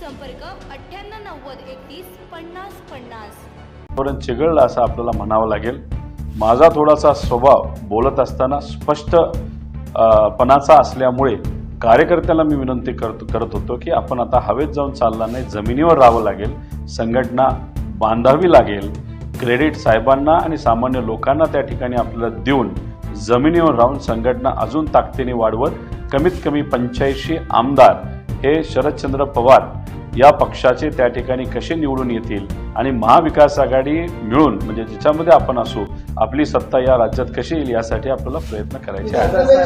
संपर्क अठ्ठ्याण्णव नव्वद एकतीस पन्नास पन्नास. पर्यंत चिघळलं असं आपल्याला म्हणावं लागेल माझा थोडासा स्वभाव बोलत असताना स्पष्ट पणाचा असल्यामुळे कार्यकर्त्याला मी विनंती करत करत होतो की आपण आता हवेत जाऊन चालला नाही जमिनीवर राहावं लागेल संघटना बांधावी लागेल क्रेडिट साहेबांना आणि सामान्य लोकांना त्या ठिकाणी आपल्याला देऊन जमिनीवर राहून संघटना अजून ताकदीने वाढवत कमीत कमी पंच्याऐंशी आमदार हे शरदचंद्र पवार या पक्षाचे त्या ठिकाणी कसे निवडून येतील आणि महाविकास आघाडी मिळून म्हणजे ज्याच्यामध्ये आपण असू आपली सत्ता या राज्यात कशी येईल यासाठी आपल्याला प्रयत्न करायचे हा चर्चा.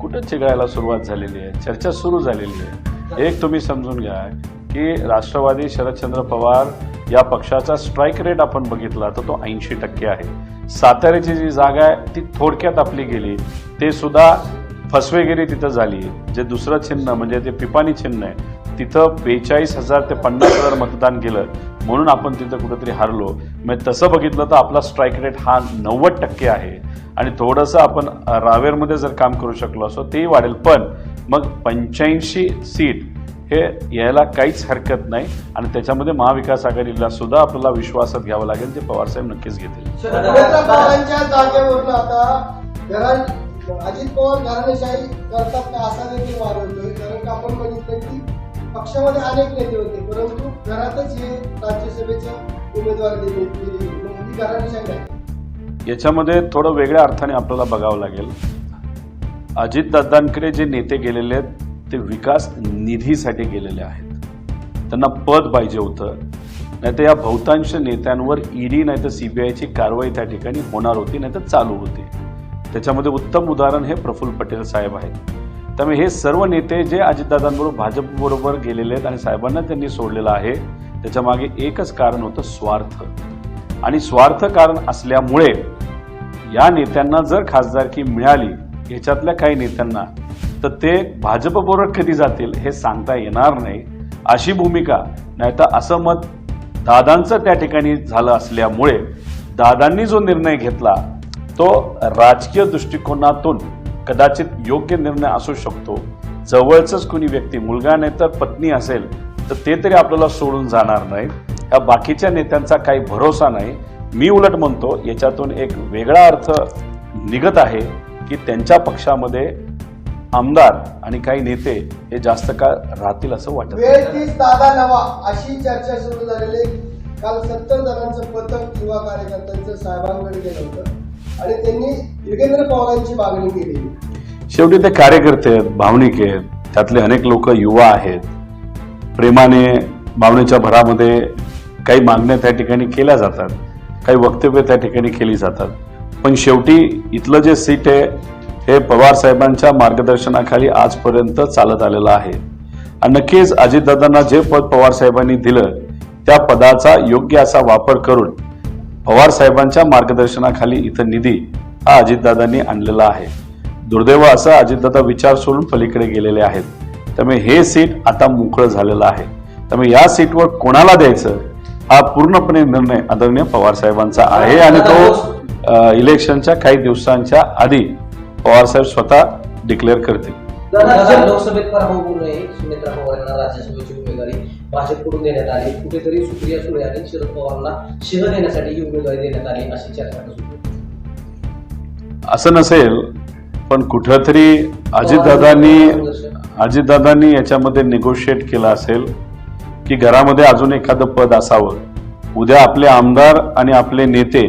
कुठं चिघळायला सुरुवात झालेली आहे? चर्चा सुरू झालेली आहे. एक तुम्ही समजून घ्या. की राष्ट्रवादी शरदचंद्र पवार या पक्षाचा स्ट्राईक रेट आपण बघितला तर तो ऐंशी टक्के आहे. साताऱ्याची जी जागा आहे ती थोडक्यात आपली गेली. ते सुद्धा फसवेगिरी तिथं झाली. जे दुसरं चिन्ह म्हणजे ते पिपाणी चिन्ह आहे तिथं बेचाळीस हजार ते पन्नास हजार मतदान गेलं म्हणून आपण तिथं कुठेतरी हारलो. म्हणजे तसं बघितलं तर आपला स्ट्राईक रेट हा नव्वद टक्के आहे. आणि थोडंसं आपण रावेरमध्ये जर काम करू शकलो असो तेही वाढेल. पण मग पंच्याऐंशी सीट हे यायला काहीच हरकत नाही. आणि त्याच्यामध्ये महाविकास आघाडीला सुद्धा आपल्याला विश्वासात घ्यावं लागेल जे पवारसाहेब नक्कीच घेतील. अजित पवार घराणेशाही करतात का? असा देखील वाद होतोय. कारण का आपण बघितलं की पक्षामध्ये अनेक नेते होते परंतु घरातच हे राज्यसभेचे उमेदवार ही घराणेशाही आहे. याच्यामध्ये थोडं वेगळ्या अर्थाने आपल्याला बघावं लागेल. अजितदादांकडे जे नेते गेलेले आहेत ते विकास निधीसाठी गेलेले आहेत. त्यांना पद पाहिजे होतं. नाहीतर या बहुतांश नेत्यांवर ईडी नाही तर सीबीआयची कारवाई त्या ठिकाणी होणार होती नाही तर चालू होती. त्याच्यामध्ये उत्तम उदाहरण हे प्रफुल्ल पटेल साहेब आहेत. त्यामुळे हे सर्व नेते जे अजितदादांबरोबर भाजपबरोबर गेलेले आहेत आणि साहेबांना त्यांनी सोडलेलं आहे त्याच्यामागे एकच कारण होतं स्वार्थ. आणि स्वार्थ कारण असल्यामुळे या नेत्यांना जर खासदारकी मिळाली ह्याच्यातल्या काही नेत्यांना तर ते भाजपबरोबर कधी जातील हे सांगता येणार नाही. अशी भूमिका नाही तर असं मत दादांचं त्या ठिकाणी झालं असल्यामुळे दादांनी जो निर्णय घेतला तो राजकीय दृष्टिकोनातून कदाचित योग्य निर्णय असू शकतो. जवळचंच कुणी व्यक्ती मुलगा नाही तर पत्नी असेल तर ते तरी आपल्याला सोडून जाणार नाही ह्या बाकीच्या नेत्यांचा काही भरोसा नाही. मी उलट म्हणतो याच्यातून एक वेगळा अर्थ निघत आहे की त्यांच्या पक्षामध्ये आमदार आणि काही नेते हे जास्त काळ राहतील असं वाटत नवा अशी चर्चा सुरू झालेली. काल सत्तर जणांचं पथक युवा कार्यकर्त्यांचं साहेबांकडे गेलं होतं. आणि त्यांनी योगेंद्र पवारांची मागणी केली. शेवटी ते कार्यकर्ते आहेत भावनिक आहेत. त्यातले अनेक लोक युवा आहेत. प्रेमाने भावनेच्या भरामध्ये काही मागण्या त्या ठिकाणी केल्या जातात. काही वक्तव्य त्या ठिकाणी केली जातात. पण शेवटी इथलं जे सीट आहे हे पवार साहेबांच्या मार्गदर्शनाखाली आजपर्यंत चालत आलेलं आहे. आणि नक्कीच अजितदादांना जे पद पवार साहेबांनी दिलं त्या पदाचा योग्य असा वापर करून पवार साहेबांच्या मार्गदर्शनाखाली इथं निधी हा अजितदादांनी आणलेला आहे. दुर्दैव असं अजितदादा विचार सोडून पलीकडे गेलेले आहेत. त्यामुळे हे सीट आता मोकळं झालेलं आहे. त्यामुळे या सीटवर कोणाला द्यायचं हा पूर्णपणे निर्णय आदरणीय पवार साहेबांचा आहे. आणि तो इलेक्शनच्या काही दिवसांच्या आधी पवार साहेब स्वतः डिक्लेअर करतील. दादा लोकसभेत पराभव होऊ नये सुनेत्रा पवार यांना राज्यसभेची उमेदवारी भाजपकडून देण्यात आली. कुठेतरी सुप्रिया सुळे आणि शरद पवारांना शिह देण्यासाठी ही उमेदवारी देण्यात आली अशी चर्चा सुरू आहे. असं नसेल पण कुठंतरी अजितदादांनी अजितदादांनी याच्यामध्ये निगोशिएट केलं असेल की घरामध्ये अजून एखादं पद असावं. उद्या आपले आमदार आणि आपले नेते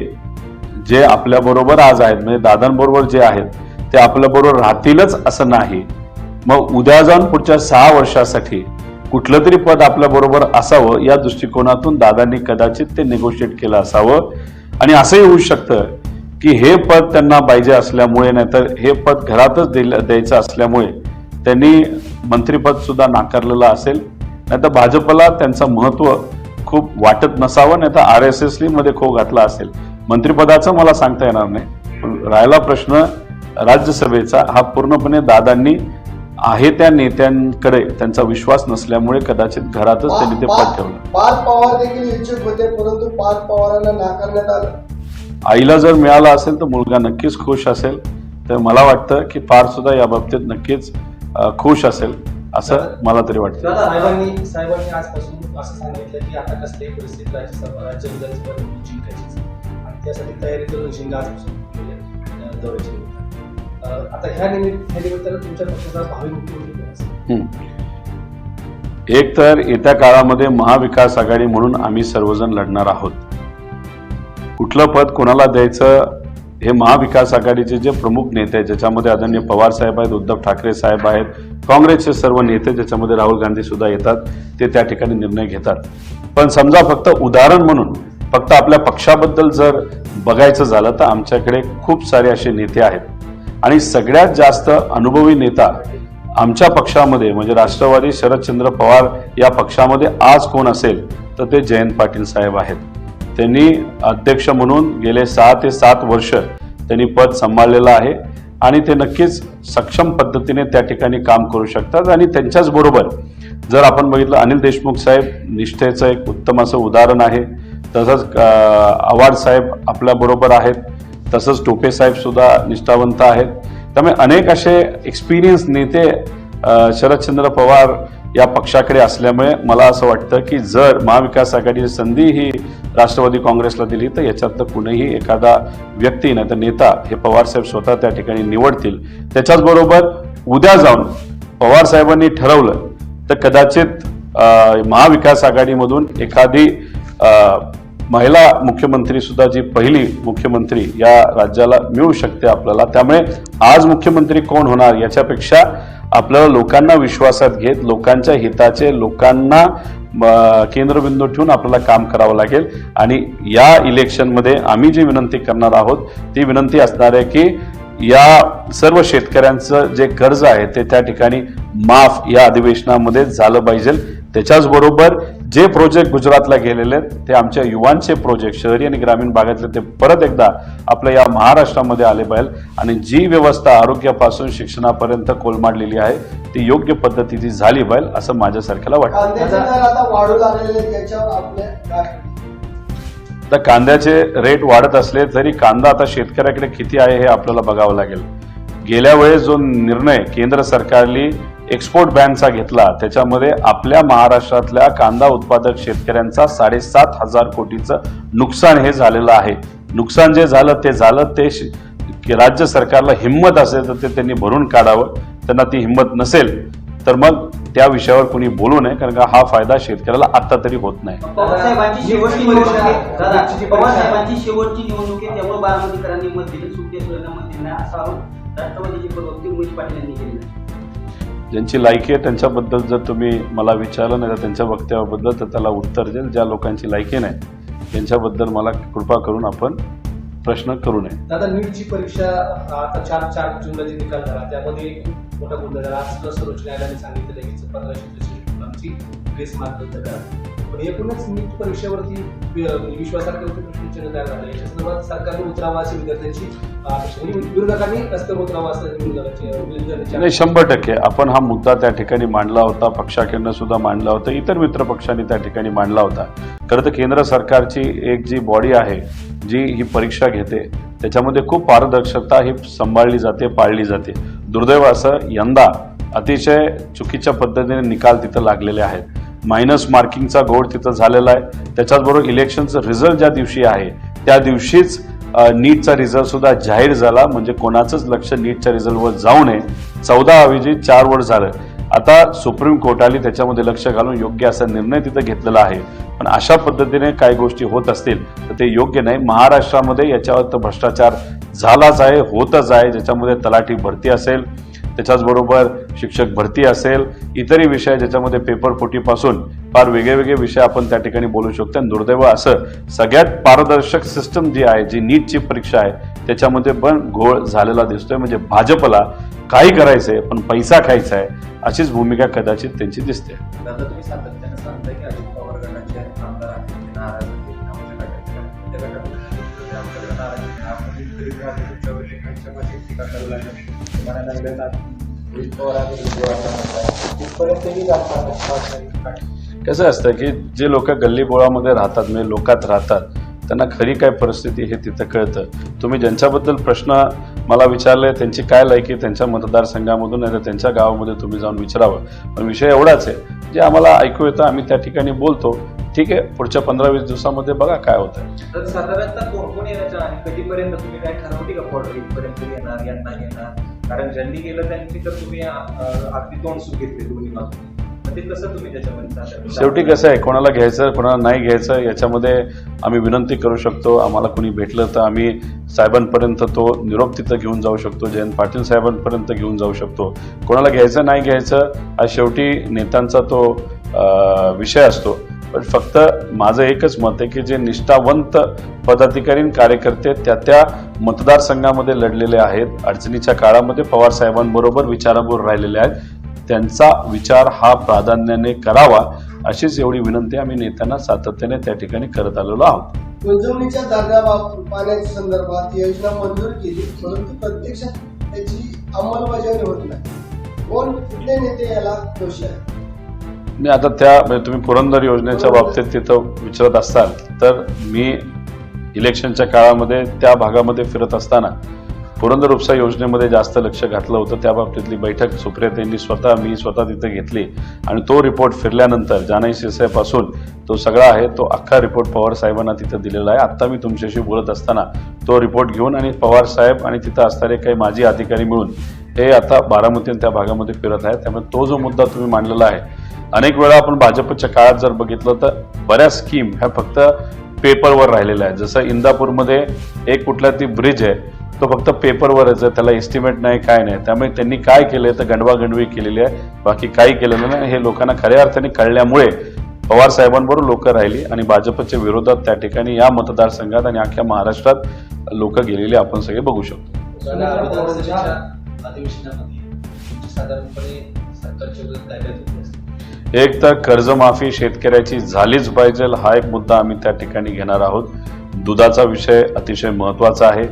जे आपल्याबरोबर आज आहेत म्हणजे दादांबरोबर जे आहेत ते आपल्याबरोबर राहतीलच असं नाही. मग उद्या जाऊन पुढच्या सहा वर्षासाठी कुठलं तरी पद आपल्याबरोबर असावं या दृष्टिकोनातून दादांनी कदाचित ते निगोशिएट केलं असावं. आणि असंही होऊ शकतं की हे पद त्यांना पाहिजे असल्यामुळे नाहीतर हे पद घरातच दिलं द्यायचं असल्यामुळे त्यांनी मंत्रिपद सुद्धा नाकारलेलं असेल. नाहीतर भाजपला त्यांचं महत्त्व खूप वाटत नसावं नाही तर आर एस एसमध्ये खो घातला असेल. मंत्रिपदाचं मला सांगता येणार नाही. पण राहिला प्रश्न राज्यसभेचा हा पूर्णपणे दादांनी आहे त्या नेत्यांकडे त्यांचा विश्वास नसल्यामुळे कदाचित घरातच त्यांनी ते पद ठेवलं. पाच पवार देखील इच्छुक होते परंतु पाच पवारांना नाकारण्यात आलं. आईला जर मिळाला असेल तर मुलगा नक्कीच खुश असेल. तर मला वाटतं की फार सुद्धा या बाबतीत नक्कीच अं, खुश असेल असं मला तरी वाटतं. साहेबांनी साहेबांनी आजपासून असं सांगितलं की आता कसल्याही परिस्थितीत राज्यसभा राज्य विधानसभा निवडणूक जिंकायचीच आणि त्यासाठी तयारी करून शिंगा आजपासून दौऱ्याची. आता ह्या निमित्त ह्या निमित्तानं तुमच्या पक्षाचा भावी मुख्यमंत्री एक तर येत्या काळामध्ये महाविकास आघाडी म्हणून आम्ही सर्वजण लढणार आहोत. कुठलं पद कोणाला द्यायचं हे महाविकास आघाडीचे जे प्रमुख नेते आहेत ज्याच्यामध्ये आदरणीय पवार साहेब आहेत उद्धव ठाकरे साहेब आहेत काँग्रेसचे सर्व नेते ज्याच्यामध्ये राहुल गांधी सुद्धा येतात ते त्या ठिकाणी निर्णय घेतात. पण समजा फक्त उदाहरण म्हणून फक्त आपल्या पक्षाबद्दल जर बघायचं झालं तर आमच्याकडे खूप सारे असे नेते आहेत. आणि सगळ्यात जास्त अनुभवी नेता आमच्या पक्षामध्ये म्हणजे राष्ट्रवादी शरदचंद्र पवार या पक्षामध्ये आज कोण असेल तर ते जयंत पाटील साहेब आहेत. त्यांनी अध्यक्ष म्हणून गेले सहा ते सात वर्ष त्यांनी पद सांभाळलेलं आहे आणि ते नक्कीच सक्षम पद्धतीने त्या ठिकाणी काम करू शकतात आणि त्यांच्याच बरोबर जर आपण बघितलं अनिल देशमुख साहेब निष्ठेचं एक उत्तम असं उदाहरण आहे. तसंच आवाड आव्हाड साहेब आपल्याबरोबर आहेत. तसंच टोपे साहेबसुद्धा निष्ठावंत आहेत. त्यामुळे अनेक असे एक्सपिरियन्स नेते शरदचंद्र पवार या पक्षाकडे असल्यामुळे मला असं वाटतं की जर महाविकास आघाडीची संधी ही राष्ट्रवादी काँग्रेसला दिली तर याच्यातलं कुणीही एखादा व्यक्ती नाही तर नेता हे पवारसाहेब स्वतः त्या ठिकाणी निवडतील. त्याच्याचबरोबर उद्या जाऊन पवार साहेबांनी ठरवलं तर कदाचित महाविकास आघाडीमधून एखादी महिला मुख्यमंत्री सुद्धा जी पहिली मुख्यमंत्री या राज्याला मिळू शकते आपल्याला त्यामुळे आज मुख्यमंत्री कोण होणार याच्यापेक्षा आपल्याला लोकांना विश्वासात घेत लोकांच्या हिताचे लोकांना केंद्रबिंदू ठेवून आपल्याला काम करावं लागेल. आणि या इलेक्शनमध्ये आम्ही जी विनंती करणार आहोत ती विनंती असणार आहे की या सर्व शेतकऱ्यांचं जे कर्ज आहे ते त्या ठिकाणी माफ या अधिवेशनामध्ये झालं पाहिजे. त्याच्याचबरोबर जे प्रोजेक्ट गुजरातला गेलेले आहेत ते आमच्या युवांचे प्रोजेक्ट शहरी आणि ग्रामीण भागातले ते परत एकदा आपल्या या महाराष्ट्रामध्ये आले पाहिजे. आणि जी व्यवस्था आरोग्यापासून शिक्षणापर्यंत कोलमाडलेली आहे ती योग्य पद्धतीची झाली पाहिजे असं माझ्यासारख्याला वाटतं. आता कांद्याचे रेट वाढत असले तरी कांदा आता शेतकऱ्याकडे किती आहे हे आपल्याला बघावं लागेल. गेल्या वेळेस जो निर्णय केंद्र सरकारने एक्सपोर्ट बॅनचा घेतला. त्याच्यामध्ये आपल्या महाराष्ट्रातल्या कांदा उत्पादक शेतकऱ्यांचा साडेसात हजार कोटीचं नुकसान हे झालेलं आहे. नुकसान जे झालं ते झालं ते राज्य सरकारला हिंमत असेल तर ते त्यांनी भरून काढावं. त्यांना ती हिंमत नसेल तर मग त्या विषयावर कोणी बोलू नये कारण का हा फायदा शेतकऱ्याला आता तरी होत नाही. शेवटची ज्यांची लायकी आहे त्यांच्याबद्दल जर तुम्ही मला विचारलं नाही तर त्यांच्या वक्तव्याबद्दल तर त्याला उत्तर देईल. ज्या लोकांची लायकी नाही त्यांच्याबद्दल मला कृपा करून आपण प्रश्न करू नये. दादा नीटची परीक्षा आता चार चार जूनला जे निकाल झाला. त्यामध्ये खूप मोठा गोंधळ झाला. आज सुद्धा सर्वोच्च न्यायालयाने सांगितलं की पंधराशे त्रेसष्ट मुलांची बेस मार्क रद्द करा पण एकूणच नीट परीक्षेवरती वि- विश्वासार्हतेवरती प्रश्नचिन्ह तयार झालं याच्या संदर्भात सरकारने उतरावा अशी विद्यार्थ्यांची विरोधकांनी रस्त्यावर उतरावा असं म्हणजे नाही शंभर टक्के. आपण हा मुद्दा त्या ठिकाणी मांडला होता. पक्षाकडनं सुद्धा मांडला होता. इतर मित्र पक्षांनी त्या ठिकाणी मांडला होता. खरं तर केंद्र सरकारची एक जी बॉडी आहे जी ही परीक्षा घेते त्याच्यामध्ये खूप पारदर्शकता ही सांभाळली जाते पाळली जाते. दुर्दैव असं यंदा अतिशय चुकीच्या पद्धतीने निकाल तिथं लागलेले आहेत. मायनस मार्किंगचा घोड तिथं झालेला आहे. त्याच्याचबरोबर इलेक्शनचं रिझल्ट ज्या दिवशी आहे त्या दिवशीच नीटचा रिझल्ट सुद्धा जाहीर झाला. म्हणजे कोणाचंच लक्ष नीटच्या रिझल्टवर जाऊ नये. चौदा ऐवजी चार वर झालं. आता सुप्रीम कोर्टाने त्याच्यामध्ये लक्ष घालून योग्य असा निर्णय तिथं घेतलेला आहे. पण अशा पद्धतीने काही गोष्टी होत असतील तर ते योग्य नाही. महाराष्ट्रामध्ये याच्यावर तर भ्रष्टाचार झालाच आहे होतच आहे. ज्याच्यामध्ये तलाठी भरती असेल त्याच्याचबरोबर शिक्षक भरती असेल इतरही विषय ज्याच्यामध्ये पेपर फुटीपासून फार वेगळे वेगळे विषय आपण त्या ठिकाणी बोलू शकतो. आणि दुर्दैव असं सगळ्यात पारदर्शक सिस्टम जी आहे जी नीटची परीक्षा आहे त्याच्यामध्ये पण घोळ झालेला दिसतोय. म्हणजे भाजपला काही करायचंय पण पैसा खायचा आहे अशीच भूमिका कदाचित त्यांची दिसते. कसं असतं की जे लोक गल्लीबोळामध्ये राहतात म्हणजे लोकात राहतात त्यांना खरी काय परिस्थिती हे तिथं कळतं. तुम्ही ज्यांच्याबद्दल प्रश्न मला विचारले त्यांची काय लायकी त्यांच्या मतदारसंघामधून नाही तर त्यांच्या गावामध्ये तुम्ही जाऊन विचारावं. पण विषय एवढाच आहे जे आम्हाला ऐकू येतं आम्ही त्या ठिकाणी बोलतो. ठीक आहे पुढच्या पंधरा वीस दिवसामध्ये बघा काय होतं तर साधारणतः कोण कोण येण्याच्या आणि कधीपर्यंत तुम्ही काय का इथपर्यंत येणार यांना येणार? कारण ज्यांनी गेलं त्यांची तर तुम्ही अं, अगदी तोंड सुख घेतले दोन्ही बाजूने. मग ते कसं तुम्ही त्याच्यामध्ये साधारण- शेवटी कसं आहे कोणाला घ्यायचं कोणाला नाही घ्यायचं याच्यामध्ये आम्ही विनंती करू शकतो आम्हाला कोणी भेटलं तर आम्ही साहेबांपर्यंत तो निरोप तिथं घेऊन जाऊ शकतो जयंत पाटील साहेबांपर्यंत घेऊन जाऊ शकतो. कोणाला घ्यायचं नाही घ्यायचं हा शेवटी नेत्यांचा तो अं, विषय असतो. पण फक्त माझं एकच मत आहे की जे निष्ठावंत पदाधिकारी कार्यकर्ते त्या त्या मतदारसंघामध्ये लढलेले आहेत. अडचणीच्या काळामध्ये पवार साहेबांबरोबर विचाराबरोबर राहिलेले आहेत. त्यांचा विचार हा प्राधान्याने करावा अशीच एवढी विनंती आम्ही नेत्यांना सातत्याने त्या ठिकाणी करत आलेलो आहोत. उंजवणीच्या धरण्या पाण्याच्या संदर्भात योजना मंजूर केली परंतु प्रत्यक्षात त्याची अंमलबजावणी होत नाही. कोण कुठले नेते याला दोषी आहे? मी आता त्या म्हणजे तुम्ही पुरंदर योजनेच्या बाबतीत तिथं विचारत असाल तर मी इलेक्शनच्या काळामध्ये त्या भागामध्ये फिरत असताना पुरंदर उपसा योजनेमध्ये जास्त लक्ष घातलं होतं. त्या बाबतीतली बैठक सुप्रियाताईंनी स्वतः मी स्वतः तिथे घेतली. आणि तो रिपोर्ट फिरल्यानंतर जानाई शिरसाईपासून तो सगळा आहे तो अख्खा रिपोर्ट पवार साहेबांना तिथं दिलेला आहे. आत्ता मी तुमच्याशी बोलत असताना तो रिपोर्ट घेऊन आणि पवार साहेब आणि तिथं असणारे काही माजी अधिकारी मिळून हे आता बारामती त्या भागामध्ये फिरत आहेत. त्यामुळे तो जो मुद्दा तुम्ही मांडलेला आहे अनेक वेळा आपण भाजपच्या काळात जर बघितलं तर बऱ्याच स्कीम ह्या फक्त पेपरवर राहिलेल्या आहेत. जसं इंदापूरमध्ये एक कुठला ती ब्रिज आहे तो फक्त पेपरवरच आहे. त्याला एस्टिमेट नाही काय नाही. त्यामुळे त्यांनी काय केलंय तर गंडवागंडवी केलेली आहे. बाकी काही केलेलं नाही. हे लोकांना खऱ्या अर्थाने कळल्यामुळे पवार साहेबांबरोबर लोक राहिली आणि भाजपच्या विरोधात त्या ठिकाणी या मतदारसंघात आणि अख्ख्या महाराष्ट्रात लोक गेलेली आपण सगळे बघू शकतो. एक तर कर्जमाफी शेतकऱ्याची झालीच पाहिजे हा एक मुद्दा आम्ही त्या ठिकाणी घेणार आहोत. दुधाचा विषय अतिशय महत्त्वाचा आहे.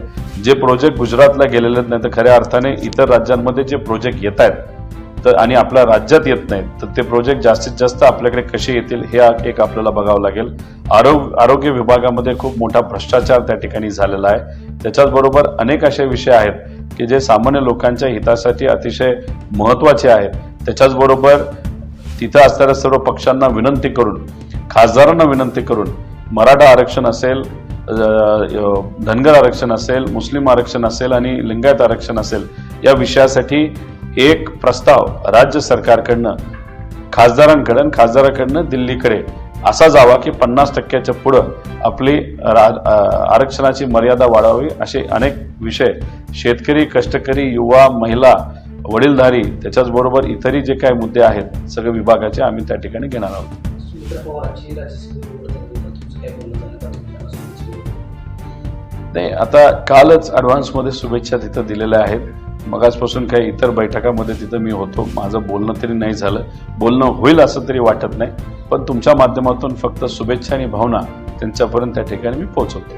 जे प्रोजेक्ट गुजरातला गेलेले आहेत नाही तर खऱ्या अर्थाने इतर राज्यांमध्ये जे प्रोजेक्ट येत आहेत तर आणि आपल्या राज्यात येत नाहीत तर ते प्रोजेक्ट जास्तीत जास्त आपल्याकडे कसे येतील हे एक आपल्याला बघावं लागेल. आरोग्य आरोग्य विभागामध्ये खूप मोठा भ्रष्टाचार त्या ठिकाणी झालेला आहे. त्याच्याचबरोबर अनेक असे विषय आहेत की जे सामान्य लोकांच्या हितासाठी अतिशय महत्त्वाचे आहेत. त्याच्याचबरोबर तिथं असणाऱ्या सर्व पक्षांना विनंती करून खासदारांना विनंती करून मराठा आरक्षण असेल धनगर आरक्षण असेल मुस्लिम आरक्षण असेल आणि लिंगायत आरक्षण असेल या विषयासाठी एक प्रस्ताव राज्य सरकारकडनं खासदारांकडे आणि खासदाराकडनं दिल्लीकडे असा जावा की पन्नास टक्क्याच्या पुढं आपली आरक्षणाची मर्यादा वाढावी असे अनेक विषय शेतकरी कष्टकरी युवा महिला वडीलधारी त्याच्याच बरोबर इतरही जे काही मुद्दे आहेत सगळे विभागाचे आम्ही त्या ठिकाणी घेणार आहोत? नाही आता कालच ॲडव्हान्समध्ये शुभेच्छा तिथं दिलेल्या आहेत. मगाचपासून काही इतर बैठकामध्ये तिथं मी होतो. माझं बोलणं तरी नाही झालं. बोलणं होईल असं तरी वाटत नाही. पण तुमच्या माध्यमातून फक्त शुभेच्छा आणि भावना त्यांच्यापर्यंत त्या ठिकाणी मी पोहोचवतो.